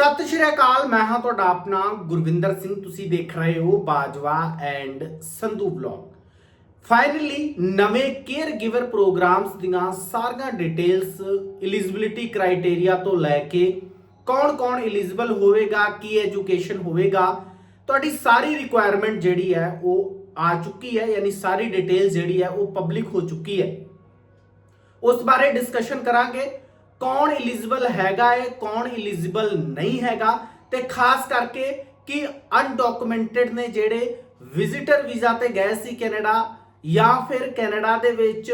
ਸਤਿ ਸ਼੍ਰੀ ਅਕਾਲ, ਮੈਂ ਹਾਂ ਤੁਹਾਡਾ ਆਪਣਾ ਗੁਰਵਿੰਦਰ ਸਿੰਘ। ਤੁਸੀਂ ਦੇਖ ਰਹੇ ਹੋ Bajwa and Sandhu blog finally ਨਵੇਂ ਕੇਅਰ ਗਿਵਰ ਪ੍ਰੋਗਰਾਮਸ ਦੀਆਂ ਸਾਰੀਆਂ ਡਿਟੇਲਸ ਐਲੀਜੀਬਿਲਿਟੀ ਕ੍ਰਾਈਟੇਰੀਆ ਤੋਂ ਲੈ ਕੇ ਕੌਣ-ਕੌਣ ਐਲੀਜੀਬਲ ਹੋਵੇਗਾ, ਕੀ ਐਜੂਕੇਸ਼ਨ ਹੋਵੇਗਾ, ਤੁਹਾਡੀ ਸਾਰੀ ਰਿਕੁਆਇਰਮੈਂਟ ਜਿਹੜੀ ਹੈ ਉਹ ਆ ਚੁੱਕੀ ਹੈ, ਯਾਨੀ ਸਾਰੀ ਡਿਟੇਲ ਜਿਹੜੀ ਹੈ ਉਹ ਪਬਲਿਕ ਹੋ ਚੁੱਕੀ ਹੈ। ਉਸ ਬਾਰੇ ਡਿਸਕਸ਼ਨ ਕਰਾਂਗੇ। ਕੌਣ ਐਲੀਜੀਬਲ ਹੈਗਾ ਹੈ ਕੌਣ ਐਲੀਜੀਬਲ ਨਹੀਂ ਹੈਗਾ ਤੇ ਖਾਸ ਕਰਕੇ ਕਿ ਅਨਡਾਕੂਮੈਂਟਡ ਨੇ ਜਿਹੜੇ ਵਿਜ਼ਿਟਰ ਵੀਜ਼ਾ ਤੇ ਗਏ ਸੀ ਕੈਨੇਡਾ ਜਾਂ ਫਿਰ ਕੈਨੇਡਾ ਦੇ ਵਿੱਚ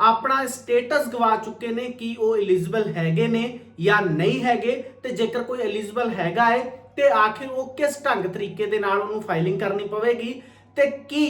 ਆਪਣਾ ਸਟੇਟਸ ਗਵਾ ਚੁੱਕੇ ਨੇ ਕਿ ਉਹ ਐਲੀਜੀਬਲ ਹੈਗੇ ਨੇ ਜਾਂ ਨਹੀਂ ਹੈਗੇ ਤੇ ਜੇਕਰ ਕੋਈ ਐਲੀਜੀਬਲ ਹੈਗਾ ਹੈ ਤੇ ਆਖਿਰ ਉਹ ਕਿਸ ਢੰਗ ਤਰੀਕੇ ਦੇ ਨਾਲ ਉਹਨੂੰ ਫਾਈਲਿੰਗ ਕਰਨੀ ਪਵੇਗੀ ਤੇ ਕੀ,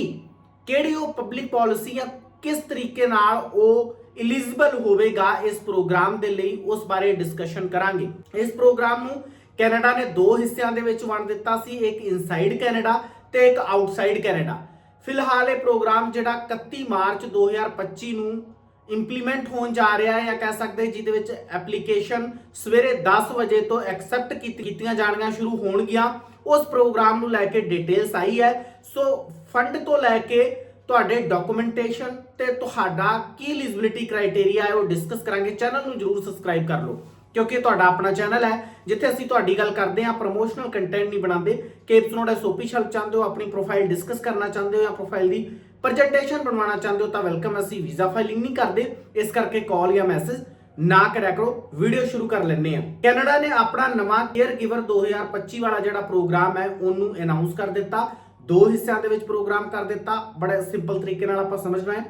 ਕਿਹੜੀ ਉਹ ਪਬਲਿਕ ਪਾਲਿਸੀ ਜਾਂ ਕਿਸ ਤਰੀਕੇ ਨਾਲ ਉਹ ਐਲੀਜੀਬਲ ਹੋਵੇਗਾ ਇਸ ਪ੍ਰੋਗਰਾਮ ਦੇ ਲਈ, ਉਸ ਬਾਰੇ ਡਿਸਕਸ਼ਨ ਕਰਾਂਗੇ। ਇਸ ਪ੍ਰੋਗਰਾਮ ਨੂੰ ਕੈਨੇਡਾ ਨੇ ਦੋ ਹਿੱਸਿਆਂ ਦੇ ਵਿੱਚ ਵੰਡ ਦਿੱਤਾ ਸੀ, ਇੱਕ ਇਨਸਾਈਡ ਕੈਨੇਡਾ ਤੇ ਇੱਕ ਆਊਟਸਾਈਡ ਕੈਨੇਡਾ। ਫਿਲਹਾਲ ਇਹ ਪ੍ਰੋਗਰਾਮ ਜਿਹੜਾ 31 ਮਾਰਚ 2025 ਨੂੰ ਇੰਪਲੀਮੈਂਟ ਹੋਣ ਜਾ ਰਿਹਾ ਹੈ ਜਾਂ ਕਹਿ ਸਕਦੇ, ਜਿਹਦੇ ਵਿੱਚ ਐਪਲੀਕੇਸ਼ਨ ਸਵੇਰੇ 10 ਵਜੇ ਤੋਂ ਐਕਸੈਪਟ ਕੀਤੀਆਂ ਜਾਣੀਆਂ ਸ਼ੁਰੂ ਹੋਣਗੀਆਂ। ਉਸ ਪ੍ਰੋਗਰਾਮ ਨੂੰ ਲੈ ਕੇ ਡਿਟੇਲਸ ਆਈ ਹੈ। ਸੋ ਫੰਡ ਤੋਂ ਲੈ ਕੇ ਤੁਹਾਡੇ ਡਾਕੂਮੈਂਟੇਸ਼ਨ ਤੇ ਤੁਹਾਡਾ ਕੀ ਐਲੀਜੀਬਿਲਿਟੀ ਕ੍ਰਾਈਟੇਰੀਆ ਹੈ ਉਹ ਡਿਸਕਸ ਕਰਾਂਗੇ। ਚੈਨਲ ਨੂੰ ਜਰੂਰ ਸਬਸਕ੍ਰਾਈਬ ਕਰ ਲਓ, ਕਿਉਂਕਿ ਤੁਹਾਡਾ ਆਪਣਾ ਚੈਨਲ ਹੈ, ਜਿੱਥੇ ਅਸੀਂ ਤੁਹਾਡੀ ਗੱਲ ਕਰਦੇ ਹਾਂ ਪ੍ਰੋਮੋਸ਼ਨਲ ਕੰਟੈਂਟ ਨਹੀਂ ਬਣਾਉਂਦੇ। ਕਿ ਤੁਸੀਂ ਐਸਓਪੀ ਹੈਲਪ ਚਾਹੁੰਦੇ ਹੋ, ਆਪਣੀ ਪ੍ਰੋਫਾਈਲ ਡਿਸਕਸ ਕਰਨਾ ਚਾਹੁੰਦੇ ਹੋ ਜਾਂ ਪ੍ਰੋਫਾਈਲ ਦੀ ਪ੍ਰੈਜੈਂਟੇਸ਼ਨ ਬਣਵਾਉਣਾ ਚਾਹੁੰਦੇ ਹੋ, ਤਾਂ ਵੈਲਕਮ ਅਸੀਂ ਵੀਜ਼ਾ ਫਾਈਲਿੰਗ ਨਹੀਂ ਕਰਦੇ। ਇਸ ਕਰਕੇ ਕਾਲ ਜਾਂ ਮੈਸੇਜ ਨਾ ਕਰਿਆ ਕਰੋ ਵੀਡੀਓ ਸ਼ੁਰੂ ਕਰ ਲੈਂਦੇ ਆ ਕੈਨੇਡਾ ਨੇ ਆਪਣਾ ਨਵਾਂ ਕੇਅਰ ਗਿਵਰ 2025 ਵਾਲਾ ਜਿਹੜਾ ਪ੍ਰੋਗਰਾਮ ਹੈ, ਉਹਨੂੰ ਅਨਾਉਂਸ ਕਰ ਦਿੱਤਾ। ਦੋ ਹਿੱਸਿਆਂ ਦੇ ਵਿੱਚ ਪ੍ਰੋਗਰਾਮ ਕਰ ਦਿੱਤਾ। ਬੜੇ ਸਿੰਪਲ ਤਰੀਕੇ ਨਾਲ ਆਪਾਂ ਸਮਝਣਾ ਹੈ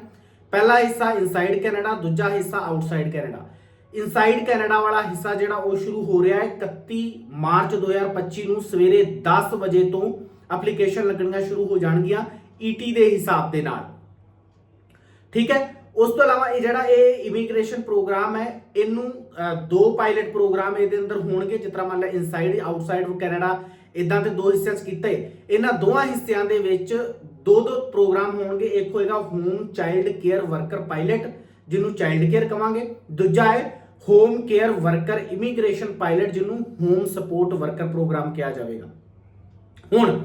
ਪਹਿਲਾ ਹਿੱਸਾ ਇਨਸਾਈਡ ਕੈਨੇਡਾ ਦੂਜਾ ਹਿੱਸਾ ਆਊਟਸਾਈਡ ਕੈਨੇਡਾ ਇਨਸਾਈਡ ਕੈਨੇਡਾ ਵਾਲਾ ਹਿੱਸਾ ਜਿਹੜਾ ਉਹ ਸ਼ੁਰੂ ਹੋ ਰਿਹਾ ਹੈ 31 ਮਾਰਚ 2025 ਨੂੰ, ਸਵੇਰੇ 10 ਵਜੇ ਤੋਂ ਐਪਲੀਕੇਸ਼ਨ ਲੱਗਣੀਆਂ ਸ਼ੁਰੂ ਹੋ ਜਾਣਗੀਆਂ ਈਟੀ ਦੇ ਹਿਸਾਬ ਦੇ ਨਾਲ। ਠੀਕ ਹੈ? ਉਸ ਤੋਂ ਇਲਾਵਾ ਇਹ ਜਿਹੜਾ ਇਹ ਇਮੀਗ੍ਰੇਸ਼ਨ ਪ੍ਰੋਗਰਾਮ ਹੈ, ਇਹਨੂੰ ਦੋ ਪਾਇਲਟ ਪ੍ਰੋਗਰਾਮ ਇਹਦੇ ਅੰਦਰ ਹੋਣਗੇ। ਜਿਸ ਤਰ੍ਹਾਂ ਮੰਨ ਲਾ ਇਨਸਾਈਡ ਆਊਟਸਾਈਡ ਕੈਨੇਡਾ ਇਦਾਂ ਦੇ ਦੋ ਹਿੱਸਿਆਂ 'ਚ ਕੀਤਾ ਹੈ ਇਹਨਾਂ ਦੋਵਾਂ ਹਿੱਸਿਆਂ ਦੇ ਵਿੱਚ ਦੋ ਦੋ ਪ੍ਰੋਗਰਾਮ ਹੋਣਗੇ। ਇੱਕ ਹੋਏਗਾ home child care worker pilot ਜਿਹਨੂੰ ਚਾਈਲਡ ਕੇਅਰ ਕਵਾਂਗੇ। ਦੂਜਾ ਹੈ home care worker immigration pilot ਜਿਹਨੂੰ ਹੋਮ ਸਪੋਰਟ ਵਰਕਰ ਪ੍ਰੋਗਰਾਮ ਕਿਹਾ ਜਾਵੇਗਾ। ਹੁਣ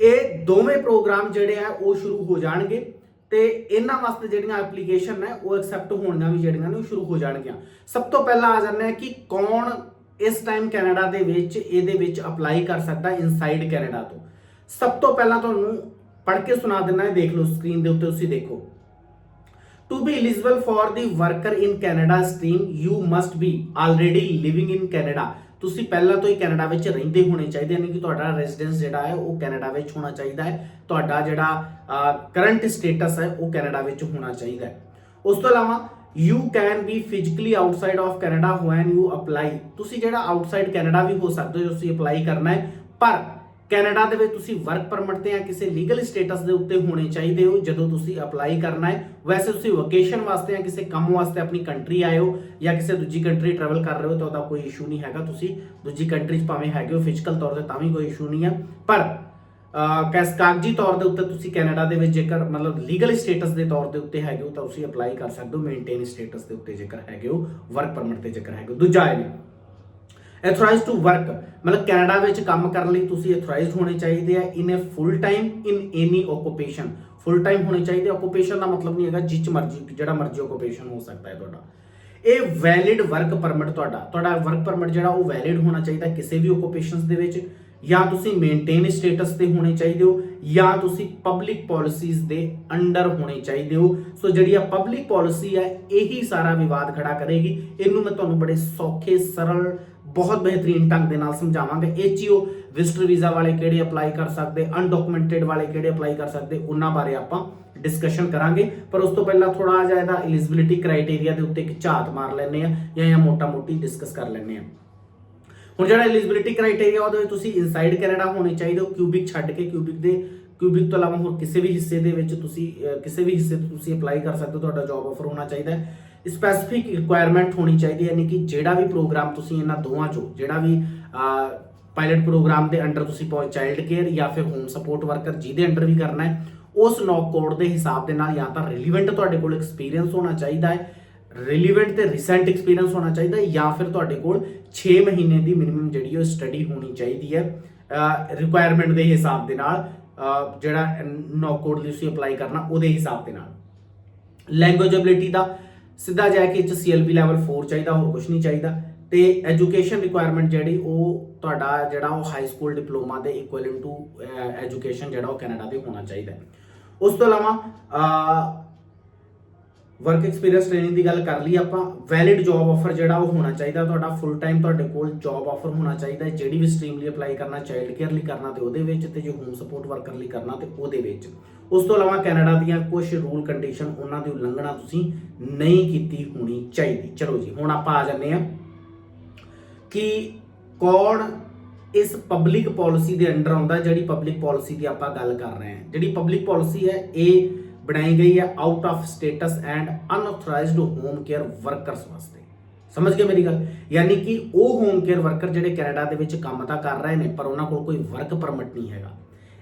ਇਹ ਦੋਵੇਂ ਪ੍ਰੋਗਰਾਮ ਜਿਹੜੇ ਆ, ਉਹ ਸ਼ੁਰੂ ਹੋ ਜਾਣਗੇ ਤੇ ਇਹਨਾਂ ਵਾਸਤੇ ਜਿਹੜੀਆਂ ਐਪਲੀਕੇਸ਼ਨ ਨੇ, ਉਹ ਐਕਸੈਪਟ ਹੋਣੀਆਂ ਵੀ ਜਿਹੜੀਆਂ ਨੇ, ਉਹ ਸ਼ੁਰੂ ਹੋ ਜਾਣਗੀਆਂ। ਸਭ ਤੋਂ ਪਹਿਲਾਂ ਆ ਜਾਂਦਾ ਆ ਕਿ ਕੌਣ ਇਸ ਟਾਈਮ ਕੈਨੇਡਾ ਦੇ ਵਿੱਚ ਇਹਦੇ ਵਿੱਚ ਅਪਲਾਈ ਕਰ ਸਕਦਾ ਇਨਸਾਈਡ ਕੈਨੇਡਾ ਤੋਂ। ਸਭ ਤੋਂ ਪਹਿਲਾਂ ਤੁਹਾਨੂੰ ਪੜ੍ਹ ਕੇ ਸੁਣਾ ਦਿੰਦਾ ਹੈ ਦੇਖ ਲਓ ਸਕਰੀਨ ਦੇ ਉੱਤੇ ਤੁਸੀਂ ਦੇਖੋ। To be eligible for the worker in Canada stream, you must be already living in Canada ਤੁਸੀਂ ਪਹਿਲਾਂ ਤੋਂ ਹੀ ਕੈਨੇਡਾ ਵਿੱਚ ਰਹਿੰਦੇ ਹੋਣੇ ਚਾਹੀਦੇ ਯਾਨੀ ਕਿ ਤੁਹਾਡਾ ਰੈਜ਼ੀਡੈਂਸ ਜਿਹੜਾ ਹੈ ਉਹ ਕੈਨੇਡਾ ਵਿੱਚ ਹੋਣਾ ਚਾਹੀਦਾ ਹੈ। ਤੁਹਾਡਾ ਜਿਹੜਾ ਕਰੰਟ ਸਟੇਟਸ ਹੈ ਉਹ ਕੈਨੇਡਾ ਵਿੱਚ ਹੋਣਾ ਚਾਹੀਦਾ ਹੈ। ਉਸ ਤੋਂ ਇਲਾਵਾ you can be physically outside of Canada when you apply ਤੁਸੀਂ ਜਿਹੜਾ ਆਊਟਸਾਈਡ ਕੈਨੇਡਾ ਵੀ ਹੋ ਸਕਦੇ ਹੋ, ਤੁਸੀਂ ਅਪਲਾਈ ਕਰਨਾ ਹੈ, ਪਰ ਕੈਨੇਡਾ ਦੇ ਵਿੱਚ ਤੁਸੀਂ ਵਰਕ ਪਰਮਿਟ ਤੇ ਜਾਂ ਕਿਸੇ ਲੀਗਲ ਸਟੇਟਸ ਦੇ ਉੱਤੇ ਹੋਣੇ ਚਾਹੀਦੇ ਹੋ, ਜਦੋਂ ਤੁਸੀਂ ਅਪਲਾਈ ਕਰਨਾ ਹੈ। ਵੈਸੇ ਤੁਸੀਂ ਵਕੇਸ਼ਨ ਵਾਸਤੇ ਜਾਂ ਕਿਸੇ ਕੰਮ ਵਾਸਤੇ ਆਪਣੀ ਕੰਟਰੀ ਆਏ ਹੋ ਜਾਂ ਕਿਸੇ ਦੂਜੀ ਕੰਟਰੀ ਟਰੈਵਲ ਕਰ ਰਹੇ ਹੋ, ਤਾਂ ਉਹਦਾ ਕੋਈ ਇਸ਼ੂ ਨਹੀਂ ਹੈਗਾ। ਤੁਸੀਂ ਦੂਜੀ ਕੰਟਰੀ 'ਚ ਭਾਵੇਂ ਹੈਗੇ ਹੋ ਫਿਜ਼ੀਕਲ ਤੌਰ ਤੇ ਤਾਂ ਵੀ ਕੋਈ ਇਸ਼ੂ ਨਹੀਂ ਹੈ। ਪਰ ਕੈਸ, ਕਾਗਜ਼ੀ ਤੌਰ ਦੇ ਉੱਤੇ ਤੁਸੀਂ ਕੈਨੇਡਾ ਦੇ ਵਿੱਚ ਜੇਕਰ, ਮਤਲਬ ਲੀਗਲ ਸਟੇਟਸ ਦੇ ਤੌਰ ਦੇ ਉੱਤੇ ਹੈਗੇ ਹੋ, ਤਾਂ ਤੁਸੀਂ ਅਪਲਾਈ ਕਰ ਸਕਦੇ ਹੋ, ਮੇਨਟੇਨ ਸਟੇਟਸ ਦੇ ਉੱਤੇ ਜੇਕਰ ਹੈਗੇ ਹੋ, ਵਰਕ ਪਰਮਿਟ ਤੇ ਜੇਕਰ ਹੈਗੇ ਹੋ। ਦੂਜਾ ਹੈ ਨਹੀਂ। ਐਥੋਰਾਈਜ਼ਡ ਟੂ ਵਰਕ ਮਤਲਬ ਕੈਨੇਡਾ ਵਿੱਚ ਕੰਮ ਕਰਨ ਲਈ ਤੁਸੀਂ ਐਥੋਰਾਈਜ਼ਡ ਹੋਣੇ ਚਾਹੀਦੇ ਆ in a full time in any occupation full time ਹੋਣੇ ਚਾਹੀਦੇ ਓਕੂਪੇਸ਼ਨ ਦਾ ਮਤਲਬ ਨਹੀਂ ਹੈਗਾ, ਜਿੱਚ ਮਰਜ਼ੀ, ਜਿਹੜਾ ਮਰਜ਼ੀ ਓਕੂਪੇਸ਼ਨ ਹੋ ਸਕਦਾ ਹੈ ਤੁਹਾਡਾ। ਇਹ ਵੈਲਿਡ ਵਰਕ ਪਰਮਿਟ ਤੁਹਾਡਾ। ਤੁਹਾਡਾ ਵਰਕ ਪਰਮਿਟ ਜਿਹੜਾ ਉਹ ਵੈਲਿਡ ਹੋਣਾ ਚਾਹੀਦਾ ਕਿਸੇ ਵੀ ਓਕੂਪੇਸ਼ਨਸ ਦੇ ਵਿੱਚ। ਜਾਂ ਤੁਸੀਂ ਮੇਨਟੇਨ ਸਟੇਟਸ ਤੇ ਹੋਣੇ ਚਾਹੀਦੇ ਹੋ, ਜਾਂ ਤੁਸੀਂ ਪਬਲਿਕ ਪਾਲਿਸੀਜ਼ ਦੇ ਅੰਡਰ ਹੋਣੇ ਚਾਹੀਦੇ ਹੋ। ਸੋ ਜਿਹੜੀ ਆ ਪਬਲਿਕ ਪਾਲਿਸੀ ਹੈ, ਇਹੀ ਸਾਰਾ ਵਿਵਾਦ ਖੜਾ ਕਰੇਗੀ। ਇਹਨੂੰ ਮੈਂ ਤੁਹਾਨੂੰ ਬੜੇ ਸੌਖੇ, ਸਰਲ ਬਹੁਤ ਬਿਹਤਰੀਨ ਢੰਗ ਦੇ ਨਾਲ ਸਮਝਾਵਾਂਗੇ। ਐਚਈਓ ਵਿਜ਼ਟਰ ਵੀਜ਼ਾ ਵਾਲੇ ਕਿਹੜੇ ਅਪਲਾਈ ਕਰ ਸਕਦੇ ਅਨਡਾਕੂਮੈਂਟਡ ਵਾਲੇ ਕਿਹੜੇ ਅਪਲਾਈ ਕਰ ਸਕਦੇ, ਉਹਨਾਂ ਬਾਰੇ ਆਪਾਂ ਡਿਸਕਸ਼ਨ ਕਰਾਂਗੇ। ਪਰ ਉਸ ਤੋਂ ਪਹਿਲਾਂ ਥੋੜਾ ਜਿਹਾ ਇਹਦਾ ਐਲੀਜੀਬਿਲਿਟੀ ਕ੍ਰਾਈਟੇਰੀਆ ਦੇ ਉੱਤੇ ਇੱਕ ਝਾਤ ਮਾਰ ਲੈਂਦੇ ਆ ਜਾਂ ਜਾਂ ਮੋਟਾ-ਮੋਟੀ ਡਿਸਕਸ ਕਰ ਲੈਂਦੇ ਆ ਹੁਣ ਜਿਹੜਾ ਐਲੀਜੀਬਿਲਿਟੀ ਕ੍ਰਾਈਟੇਰੀਆ ਉਹਦੇ ਵਿੱਚ ਤੁਸੀਂ ਇਨਸਾਈਡ ਕੈਨੇਡਾ ਹੋਣੇ ਚਾਹੀਦੇ ਹੋ ਕਿਊਬਿਕ ਛੱਡ ਕੇ ਕਿਊਬਿਕ ਦੇ ਕਿਊਬਿਕ ਤੋਂ ਇਲਾਵਾ ਹੋਰ ਕਿਸੇ ਵੀ ਹਿੱਸੇ ਦੇ ਵਿੱਚ ਤੁਸੀਂ ਕਿਸੇ ਵੀ ਹਿੱਸੇ ਤੋਂ ਤੁਸੀਂ ਅਪਲਾਈ ਕਰ ਸਕਦੇ ਹੋ, ਤੁਹਾਡਾ ਜੌਬ ਆਫਰ ਹੋਣਾ ਚਾਹੀਦਾ ਹੈ। ਸਪੈਸੀਫਿਕ ਰਿਕੁਆਇਰਮੈਂਟ ਹੋਣੀ ਚਾਹੀਦੀ ਹੈ, ਯਾਨੀ ਕਿ ਜਿਹੜਾ ਵੀ ਪ੍ਰੋਗਰਾਮ ਤੁਸੀਂ ਇਹਨਾਂ ਦੋਵਾਂ ਚੋਂ, ਜਿਹੜਾ ਵੀ ਪਾਇਲਟ ਪ੍ਰੋਗਰਾਮ ਦੇ ਅੰਡਰ ਤੁਸੀਂ ਪਹੁੰਚ ਚਾਈਲਡ ਕੇਅਰ ਜਾਂ ਫਿਰ ਹੋਮ ਸਪੋਰਟ ਵਰਕਰ ਜਿਹਦੇ ਅੰਡਰ ਵੀ ਕਰਨਾ ਹੈ, ਉਸ ਨੌਕ ਕੋਡ ਦੇ ਹਿਸਾਬ ਦੇ ਨਾਲ ਜਾਂ ਤਾਂ ਰਿਲੀਵੈਂਟ ਤੁਹਾਡੇ ਕੋਲ ਐਕਸਪੀਰੀਅੰਸ ਹੋਣਾ ਚਾਹੀਦਾ ਹੈ ਰਿਲੀਵੈਂਟ ਤੇ ਰੀਸੈਂਟ ਐਕਸਪੀਰੀਅੰਸ ਹੋਣਾ ਚਾਹੀਦਾ ਹੈ, ਜਾਂ ਫਿਰ ਤੁਹਾਡੇ ਕੋਲ 6 ਮਹੀਨੇ ਦੀ ਮਿਨੀਮਮ ਜਿਹੜੀ ਉਹ ਸਟੱਡੀ ਹੋਣੀ ਚਾਹੀਦੀ ਹੈ ਰਿਕੁਆਇਰਮੈਂਟ ਦੇ ਹਿਸਾਬ ਦੇ ਨਾਲ ਜਿਹੜਾ ਨੋ ਕੋਡ ਲਈ ਤੁਸੀਂ ਅਪਲਾਈ ਕਰਨਾ ਉਹਦੇ ਹਿਸਾਬ ਦੇ ਨਾਲ। ਲੈਂਗੁਏਜ ਐਬਿਲਿਟੀ ਦਾ ਸਿੱਧਾ ਜਾ ਕੇ ਚ ਸੀਐਲਬੀ ਲੈਵਲ 4 ਚਾਹੀਦਾ, ਹੋਰ ਕੁਝ ਨਹੀਂ ਚਾਹੀਦਾ। ਤੇ ਐਜੂਕੇਸ਼ਨ ਰਿਕੁਆਇਰਮੈਂਟ ਜਿਹੜੀ ਉਹ ਤੁਹਾਡਾ ਜਿਹੜਾ ਉਹ ਹਾਈ ਸਕੂਲ ਡਿਪਲੋਮਾ ਦੇ ਇਕੁਇਵਲੈਂਟ ਟੂ ਐਜੂਕੇਸ਼ਨ ਜਿਹੜਾ ਉਹ ਕੈਨੇਡਾ ਦੇ ਹੋਣਾ ਚਾਹੀਦਾ। ਉਸ ਤੋਂ ਇਲਾਵਾ ਵਰਕ ਐਕਸਪੀਰੀਅੰਸ ਟ੍ਰੇਨਿੰਗ ਦੀ ਗੱਲ ਕਰ ਲਈ, ਆਪਾਂ ਵੈਲਿਡ ਜੌਬ ਆਫਰ ਜਿਹੜਾ ਉਹ ਹੋਣਾ ਚਾਹੀਦਾ, ਤੁਹਾਡਾ ਫੁੱਲ ਟਾਈਮ ਤੁਹਾਡੇ ਕੋਲ ਜੌਬ ਆਫਰ ਹੋਣਾ ਚਾਹੀਦਾ ਜਿਹੜੀ ਵੀ ਸਟਰੀਮ ਲਈ ਅਪਲਾਈ ਕਰਨਾ ਚਾਈਲਡ ਕੇਅਰ ਲਈ ਕਰਨਾ ਤੇ ਉਹਦੇ ਵਿੱਚ ਤੇ ਜੇ ਹੋਮ ਸਪੋਰਟ ਵਰਕਰ ਲਈ ਕਰਨਾ ਤੇ ਉਹਦੇ ਵਿੱਚ। ਉਸ ਤੋਂ ਇਲਾਵਾ ਕੈਨੇਡਾ ਦੀਆਂ ਕੁਝ ਰੂਲ ਕੰਡੀਸ਼ਨ ਉਹਨਾਂ ਦੀ ਉਲੰਘਣਾ ਤੁਸੀਂ ਨਹੀਂ ਕੀਤੀ ਹੋਣੀ ਚਾਹੀਦੀ। ਚਲੋ ਜੀ, ਹੁਣ ਆਪਾਂ ਆ ਜਾਂਦੇ ਆ ਕਿ ਕੌਣ ਇਸ ਪਬਲਿਕ ਪਾਲਿਸੀ ਦੇ ਅੰਡਰ ਆਉਂਦਾ, ਜਿਹੜੀ ਪਬਲਿਕ ਪਾਲਿਸੀ ਦੀ ਆਪਾਂ ਗੱਲ ਕਰ ਰਹੇ ਹਾਂ। ਜਿਹੜੀ ਪਬਲਿਕ ਪਾਲਿਸੀ ਹੈ, ਇਹ ਬਣਾਈ ਗਈ ਹੈ out of status and unauthorized home care workers ਵਾਸਤੇ। ਸਮਝ ਗਏ ਮੇਰੀ ਗੱਲ? ਯਾਨੀ ਕਿ ਉਹ ਹੋਮ ਕੇਅਰ ਵਰਕਰ ਜਿਹੜੇ ਕੈਨੇਡਾ ਦੇ ਵਿੱਚ ਕੰਮ ਤਾਂ ਕਰ ਰਹੇ ਨੇ, ਪਰ ਉਹਨਾਂ ਕੋਲ ਕੋਈ ਵਰਕ ਪਰਮਿਟ ਨਹੀਂ ਹੈਗਾ।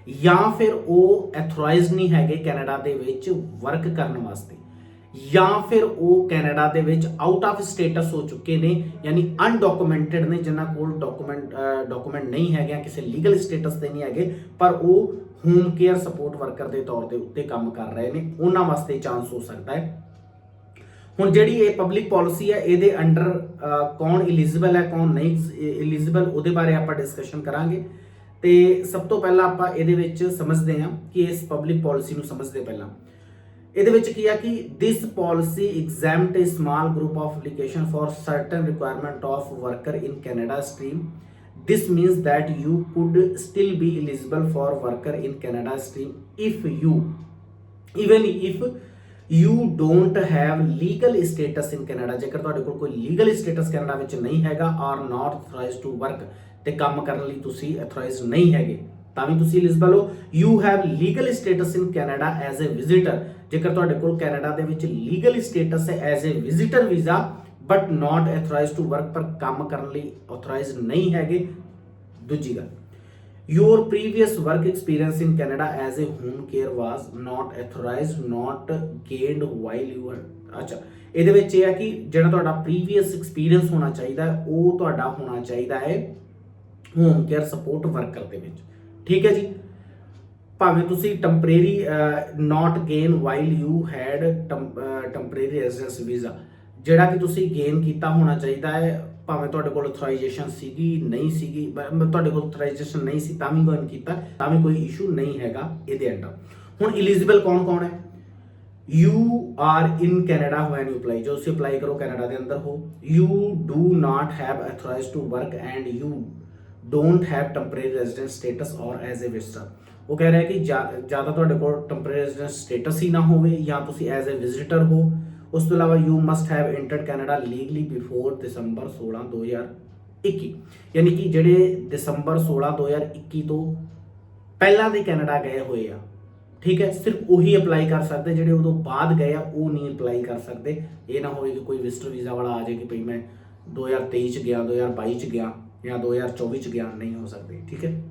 ਜਾਂ ਫਿਰ ਉਹ ਐਥੋਰਾਈਜ਼ਡ ਨਹੀਂ ਹੈਗੇ ਕੈਨੇਡਾ ਦੇ ਵਿੱਚ ਵਰਕ ਕਰਨ ਵਾਸਤੇ। ਜਾਂ ਫਿਰ ਉਹ ਕੈਨੇਡਾ ਦੇ ਵਿੱਚ ਆਊਟ ਆਫ ਸਟੇਟਸ ਹੋ ਚੁੱਕੇ ਨੇ, ਯਾਨੀ ਅਨਡਾਕੂਮੈਂਟਡ ਨੇ, ਜਿਨ੍ਹਾਂ ਕੋਲ ਡਾਕੂਮੈਂਟ ਡਾਕੂਮੈਂਟ ਨਹੀਂ ਹੈਗੇ ਕਿਸੇ ਲੀਗਲ ਸਟੇਟਸ ਤੇ ਨਹੀਂ ਹੈਗੇ, ਪਰ ਉਹ ਹੋਮ ਕੇਅਰ ਸਪੋਰਟ ਵਰਕਰ ਦੇ ਤੌਰ ਦੇ ਉੱਤੇ ਕੰਮ ਕਰ ਰਹੇ ਨੇ, ਉਹਨਾਂ ਵਾਸਤੇ ਚਾਂਸ ਹੋ ਸਕਦਾ ਹੈ। ਹੁਣ ਜਿਹੜੀ ਇਹ ਪਬਲਿਕ ਪਾਲਿਸੀ ਹੈ, ਇਹਦੇ ਅੰਡਰ ਕੌਣ ਐਲੀਜੀਬਲ ਹੈ, ਕੌਣ ਨਹੀਂ ਐਲੀਜੀਬਲ ਉਹਦੇ ਬਾਰੇ ਆਪਾਂ ਡਿਸਕਸ਼ਨ ਕਰਾਂਗੇ। ਤੇ ਸਭ ਤੋਂ ਪਹਿਲਾਂ ਆਪਾਂ ਇਹਦੇ ਵਿੱਚ ਸਮਝਦੇ ਹਾਂ ਕਿ ਇਸ ਪਬਲਿਕ ਪਾਲਿਸੀ ਨੂੰ ਸਮਝਦੇ ਪਹਿਲਾਂ। ਇਹਦੇ ਵਿੱਚ ਕੀ ਆ ਕਿ this policy exempt a small group of application for certain requirement of worker in Canada stream this means that you could still be eligible for worker in canada stream if you even if you don't have legal status in Canada ਜੇਕਰ ਤੁਹਾਡੇ ਕੋਲ ਕੋਈ legal status Canada ਵਿੱਚ ਨਹੀਂ ਹੈਗਾ ਔਰ ਨਾਟ authorized to work ਤੇ ਕੰਮ ਕਰਨ ਲਈ ਤੁਸੀਂ ਅਥੋਰਾਈਜ਼ਡ ਨਹੀਂ ਹੈਗੇ ਤਾਂ ਵੀ ਤੁਸੀਂ ਐਲੀਜੀਬਲ ਹੋ you have legal status in Canada as a visitor ਜੇਕਰ ਤੁਹਾਡੇ ਕੋਲ ਕੈਨੇਡਾ ਦੇ ਵਿੱਚ ਲੀਗਲ ਸਟੇਟਸ ਹੈ as a visitor visa but not authorized to work ਪਰ ਕੰਮ ਕਰਨ ਲਈ ਅਥੋਰਾਈਜ਼ਡ ਨਹੀਂ ਹੈਗੇ। ਦੂਜੀ ਗੱਲ, your previous work experience in Canada as a home care was not authorized, not gained while you were, ਅੱਛਾ, ਇਹਦੇ ਵਿੱਚ ਇਹ ਹੈ ਕਿ ਜਿਹੜਾ ਤੁਹਾਡਾ ਪ੍ਰੀਵੀਅਸ ਐਕਸਪੀਰੀਅੰਸ ਹੋਣਾ ਚਾਹੀਦਾ, ਉਹ ਤੁਹਾਡਾ ਹੋਣਾ ਚਾਹੀਦਾ ਹੈ ਹੋਮ ਕੇਅਰ ਸਪੋਰਟ ਵਰਕਰ ਦੇ ਵਿੱਚ। ਠੀਕ ਹੈ ਜੀ? ਭਾਵੇਂ ਤੁਸੀਂ temporary not gain while you had temporary residence visa ਜਿਹੜਾ ਕਿ ਤੁਸੀਂ ਗੇਨ ਕੀਤਾ ਹੋਣਾ ਚਾਹੀਦਾ ਹੈ, ਭਾਵੇਂ ਤੁਹਾਡੇ ਕੋਲ ਅਥੋਰਾਈਜੇਸ਼ਨ ਸੀਗੀ, ਨਹੀਂ ਸੀਗੀ ਤੁਹਾਡੇ ਕੋਲ ਅਥੋਰਾਈਜੇਸ਼ਨ ਨਹੀਂ ਸੀ, ਤਾਂ ਵੀ ਗੇਨ ਕੀਤਾ, ਤਾਂ ਵੀ ਕੋਈ ਇਸ਼ੂ ਨਹੀਂ ਹੈਗਾ ਇਹਦੇ ਅੰਡਰ। ਹੁਣ ਐਲੀਜੀਬਲ ਕੌਣ ਕੌਣ ਹੈ? You are in Canada when you apply ਜੋ ਤੁਸੀਂ ਅਪਲਾਈ ਕਰੋ ਕੈਨੇਡਾ ਦੇ ਅੰਦਰ ਹੋ। You do not have authorized to work and you don't have temporary residence status or as a visitor ਉਹ ਕਹਿ ਰਿਹਾ ਕਿ ਜ਼ਿਆਦਾ ਤੁਹਾਡੇ ਕੋਲ ਟੈਂਪਰੇਰੀ ਰੈਜ਼ੀਡੈਂਸ ਸਟੇਟਸ ਹੀ ਨਾ ਹੋਵੇ ਜਾਂ ਤੁਸੀਂ ਐਜ਼ ਅ ਵਿਜ਼ਿਟਰ ਹੋ। ਉਸ ਤੋਂ ਇਲਾਵਾ you must have entered Canada legally before December 16 2021 ਯਾਨੀ ਕਿ ਜਿਹੜੇ ਦਸੰਬਰ 16 2021 ਤੋਂ ਪਹਿਲਾਂ ਦੇ ਕੈਨੇਡਾ ਗਏ ਹੋਏ ਆ, ਠੀਕ ਹੈ, ਸਿਰਫ ਉਹੀ ਅਪਲਾਈ ਕਰ ਸਕਦੇ, ਜਿਹੜੇ ਉਦੋਂ ਬਾਅਦ ਗਏ ਆ, ਉਹ ਨਹੀਂ ਅਪਲਾਈ ਕਰ ਸਕਦੇ। ਇਹ ਨਾ ਹੋਵੇ ਕਿ ਕੋਈ ਵਿਜ਼ਟਰ ਵੀਜ਼ਾ ਵਾਲਾ ਆ ਜਾਏ ਕਿ ਭਈ ਮੈਂ 2023 ਚ ਗਿਆ 2022 ਚ ਗਿਆ ਜਾਂ 2024 ਚ ਗਿਆ, ਨਹੀਂ ਹੋ ਸਕਦੇ, ਠੀਕ ਹੈ।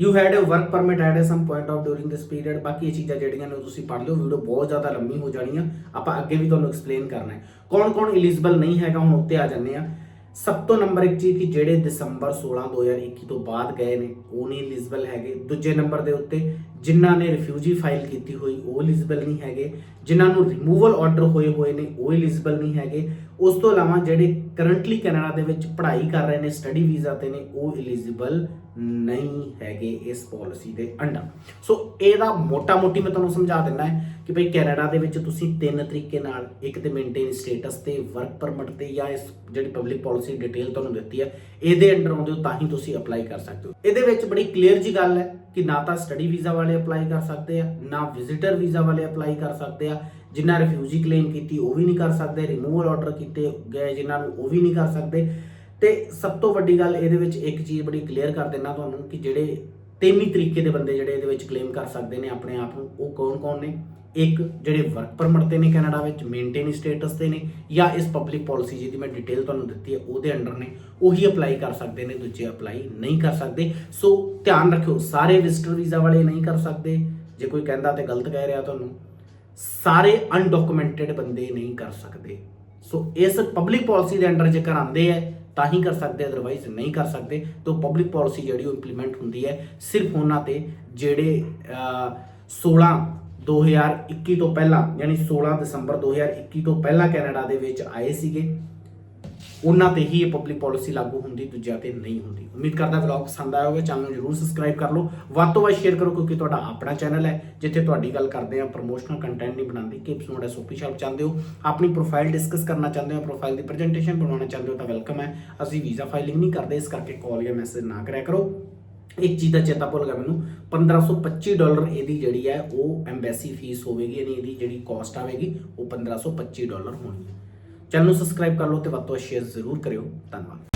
You had a work permit at some point of during this period ਬਾਕੀ ਇਹ ਚੀਜ਼ਾਂ ਜਿਹੜੀਆਂ ਨੇ ਉਹ ਤੁਸੀਂ ਪੜ੍ਹ ਲਿਓ ਵੀਡੀਓ ਬਹੁਤ ਜ਼ਿਆਦਾ ਲੰਮੀ ਹੋ ਜਾਣੀ ਆ। ਆਪਾਂ ਅੱਗੇ ਵੀ ਤੁਹਾਨੂੰ ਐਕਸਪਲੇਨ ਕਰਨਾ ਹੈ। ਕੌਣ ਕੌਣ ਐਲੀਜੀਬਲ ਨਹੀਂ ਹੈਗਾ, ਹੁਣ ਉੱਤੇ ਆ ਜਾਂਦੇ ਆ। ਸਭ ਤੋਂ ਨੰਬਰ ਇੱਕ ਚੀਜ਼ ਕਿ ਜਿਹੜੇ ਦਸੰਬਰ 16 2021 ਤੋਂ ਬਾਅਦ ਗਏ ਨੇ, ਉਹ ਨਹੀਂ ਐਲੀਜੀਬਲ ਹੈਗੇ। ਦੂਜੇ ਨੰਬਰ ਦੇ ਉੱਤੇ ਜਿਨ੍ਹਾਂ ਨੇ ਰਿਫਿਊਜੀ ਫਾਈਲ ਕੀਤੀ ਹੋਈ, ਉਹ ਐਲੀਜੀਬਲ ਨਹੀਂ ਹੈਗੇ। ਜਿਨ੍ਹਾਂ ਨੂੰ ਰਿਮੂਵਲ ਆਰਡਰ ਹੋਏ ਹੋਏ ਨੇ, ਉਹ ਐਲੀਜੀਬਲ ਨਹੀਂ ਹੈਗੇ। ਉਸ ਤੋਂ ਇਲਾਵਾ ਜਿਹੜੇ ਕਰੰਟਲੀ ਕੈਨੇਡਾ ਦੇ ਵਿੱਚ ਪੜ੍ਹਾਈ ਕਰ ਰਹੇ ਨੇ ਸਟੱਡੀ ਵੀਜ਼ਾ ਤੇ ਨੇ, ਉਹ ਐਲੀਜੀਬਲ ਨਹੀਂ ਹੈਗੇ ਇਸ ਪਾਲਿਸੀ ਦੇ ਅੰਡਰ ਸੋ ਇਹਦਾ ਮੋਟਾ-ਮੋਟੀ ਮੈਂ ਤੁਹਾਨੂੰ ਸਮਝਾ ਦਿੰਦਾ ਹੈ ਕਿ ਭਈ ਕੈਨੇਡਾ ਦੇ ਵਿੱਚ ਤੁਸੀਂ ਤਿੰਨ ਤਰੀਕੇ ਨਾਲ ਇੱਕ ਤੇ ਮੇਨਟੇਨ ਸਟੇਟਸ ਤੇ ਵਰਕ ਪਰਮਿਟ ਤੇ ਜਾਂ ਇਸ ਜਿਹੜੀ ਪਬਲਿਕ ਪਾਲਿਸੀ ਡਿਟੇਲ ਤੁਹਾਨੂੰ ਦਿੱਤੀ ਹੈ, ਇਹਦੇ ਅੰਡਰ ਆਉਂਦੇ ਹੋ ਤਾਂ ਹੀ ਤੁਸੀਂ ਅਪਲਾਈ ਕਰ ਸਕਦੇ ਹੋ। ਇਹਦੇ ਵਿੱਚ ਬੜੀ ਕਲੀਅਰ ਜੀ ਗੱਲ ਹੈ ਕਿ ਨਾ ਤਾਂ ਸਟੱਡੀ ਵੀਜ਼ਾ ਵਾਲੇ ਅਪਲਾਈ ਕਰ ਸਕਦੇ ਆ, ਨਾ ਵਿਜ਼ਿਟਰ ਵੀਜ਼ਾ ਵਾਲੇ ਅਪਲਾਈ ਕਰ ਸਕਦੇ ਆ ਜਿਨ੍ਹਾਂ ਰਿਫਿਊਜੀ ਕਲੇਮ ਕੀਤੀ, ਉਹ ਵੀ ਨਹੀਂ ਕਰ ਸਕਦੇ ਰਿਮੂਵਲ ਆਰਡਰ ਕੀਤੇ ਗਏ ਜਿਨ੍ਹਾਂ ਨੂੰ, ਉਹ ਵੀ ਨਹੀਂ ਕਰ ਸਕਦੇ। ਤੇ ਸਭ ਤੋਂ ਵੱਡੀ ਗੱਲ ਇਹਦੇ ਵਿੱਚ ਇੱਕ ਚੀਜ਼ ਬੜੀ ਕਲੀਅਰ ਕਰ ਦੇਣਾ ਤੁਹਾਨੂੰ ਕਿ ਜਿਹੜੇ ਤੇਮੀ ਤਰੀਕੇ ਦੇ ਬੰਦੇ ਜਿਹੜੇ ਇਹਦੇ ਵਿੱਚ ਕਲੇਮ ਕਰ ਸਕਦੇ ਨੇ ਆਪਣੇ ਆਪ ਨੂੰ, ਉਹ ਕੌਣ-ਕੌਣ ਨੇ? ਇੱਕ, ਜਿਹੜੇ ਵਰਕ ਪਰਮਿਟ ਤੇ ਨੇ ਕੈਨੇਡਾ ਵਿੱਚ ਮੇਨਟੇਨ ਸਟੇਟਸ ਤੇ ਨੇ, ਜਾਂ ਇਸ ਪਬਲਿਕ ਪਾਲਿਸੀ ਜਿਹਦੀ ਮੈਂ ਡਿਟੇਲ ਤੁਹਾਨੂੰ ਦਿੱਤੀ ਹੈ, ਉਹਦੇ ਅੰਡਰ ਨੇ, ਉਹੀ ਅਪਲਾਈ ਕਰ ਸਕਦੇ ਨੇ, ਦੂਜੇ ਅਪਲਾਈ ਨਹੀਂ ਕਰ ਸਕਦੇ। ਸੋ ਧਿਆਨ ਰੱਖਿਓ, ਸਾਰੇ ਵਿਜ਼ਟਰ ਵੀਜ਼ਾ ਵਾਲੇ ਨਹੀਂ ਕਰ ਸਕਦੇ। ਜੇ ਕੋਈ ਕਹਿੰਦਾ ਤੇ ਗਲਤ ਕਹਿ ਰਿਹਾ ਤੁਹਾਨੂੰ ਸਾਰੇ ਅਨਡਾਕੂਮੈਂਟਡ ਬੰਦੇ ਨਹੀਂ ਕਰ ਸਕਦੇ। ਸੋ ਇਸ ਪਬਲਿਕ ਪਾਲਿਸੀ ਦੇ ਅੰਡਰ ਜੇਕਰ ਆਉਂਦੇ ਹੈ ਤਾਂ ਹੀ ਕਰ ਸਕਦੇ ਅਦਰਵਾਈਜ਼ ਨਹੀਂ ਕਰ ਸਕਦੇ। ਤੋਂ ਪਬਲਿਕ ਪਾਲਿਸੀ ਜਿਹੜੀ ਉਹ ਇੰਪਲੀਮੈਂਟ ਹੁੰਦੀ ਹੈ ਸਿਰਫ ਉਹਨਾਂ ਤੇ ਜਿਹੜੇ ਅਹ, 16 2021 ਤੋਂ ਪਹਿਲਾਂ ਯਾਨੀ 16 ਦਸੰਬਰ 2021 ਤੋਂ ਪਹਿਲਾਂ ਕੈਨੇਡਾ ਦੇ ਵਿੱਚ ਆਏ ਸੀਗੇ। ਉਹਨਾਂ ਤੇ ਹੀ ਇਹ ਪਬਲਿਕ ਪਾਲਿਸੀ ਲਾਗੂ ਹੁੰਦੀ, ਦੂਜਿਆਂ ਤੇ ਨਹੀਂ ਹੁੰਦੀ। ਉਮੀਦ ਕਰਦਾ ਵਲੌਗ ਪਸੰਦ ਆਇਆ ਹੋਵੇ ਚੈਨਲ ਨੂੰ ਜਰੂਰ ਸਬਸਕ੍ਰਾਈਬ ਕਰ ਲਓ। ਵੱਧ ਤੋਂ ਵੱਧ ਸ਼ੇਅਰ ਕਰੋ, ਕਿਉਂਕਿ ਤੁਹਾਡਾ ਆਪਣਾ ਚੈਨਲ ਹੈ, ਜਿੱਥੇ ਤੁਹਾਡੀ ਗੱਲ ਕਰਦੇ ਆ ਪ੍ਰੋਮੋਸ਼ਨਲ ਕੰਟੈਂਟ ਨਹੀਂ ਬਣਾਉਂਦੇ। ਕਿਪਸ ਨੋਟ ਐਸਓਪੀ ਸ਼ਾਪ ਚਾਹੁੰਦੇ ਹੋ, ਆਪਣੀ ਪ੍ਰੋਫਾਈਲ ਡਿਸਕਸ ਕਰਨਾ ਚਾਹੁੰਦੇ ਹੋ ਪ੍ਰੋਫਾਈਲ ਦੀ ਪ੍ਰੈਜੈਂਟੇਸ਼ਨ ਬਣਾਉਣਾ ਚਾਹੁੰਦੇ ਹੋ, ਤਾਂ ਵੈਲਕਮ ਹੈ। ਅਸੀਂ ਵੀਜ਼ਾ ਫਾਈਲਿੰਗ ਨਹੀਂ ਕਰਦੇ, ਇਸ ਕਰਕੇ ਕਾਲ ਜਾਂ ਮੈਸੇਜ ਨਾ ਕਰਿਆ ਕਰੋ। ਇੱਕ ਚੀਜ਼ ਦਾ ਚੇਤਾ ਭੁੱਲ ਗਿਆ ਮੈਨੂੰ 1525 ਡਾਲਰ ਇਹਦੀ ਜਿਹੜੀ ਹੈ, ਉਹ ਐਮਬੈਸੀ ਫੀਸ ਹੋਵੇਗੀ, ਯਾਨੀ ਇਹਦੀ ਜਿਹੜੀ ਕਾਸਟ ਆਵੇਗੀ, ਉਹ 1525 ਡਾਲਰ ਹੋਣੀ ਹੈ। ਚੈਨਲ ਨੂੰ ਸਬਸਕ੍ਰਾਈਬ ਕਰ ਲਓ ਤੇ ਵੱਧ ਤੋਂ ਸ਼ੇਅਰ ਜ਼ਰੂਰ ਕਰਿਓ। ਧੰਨਵਾਦ।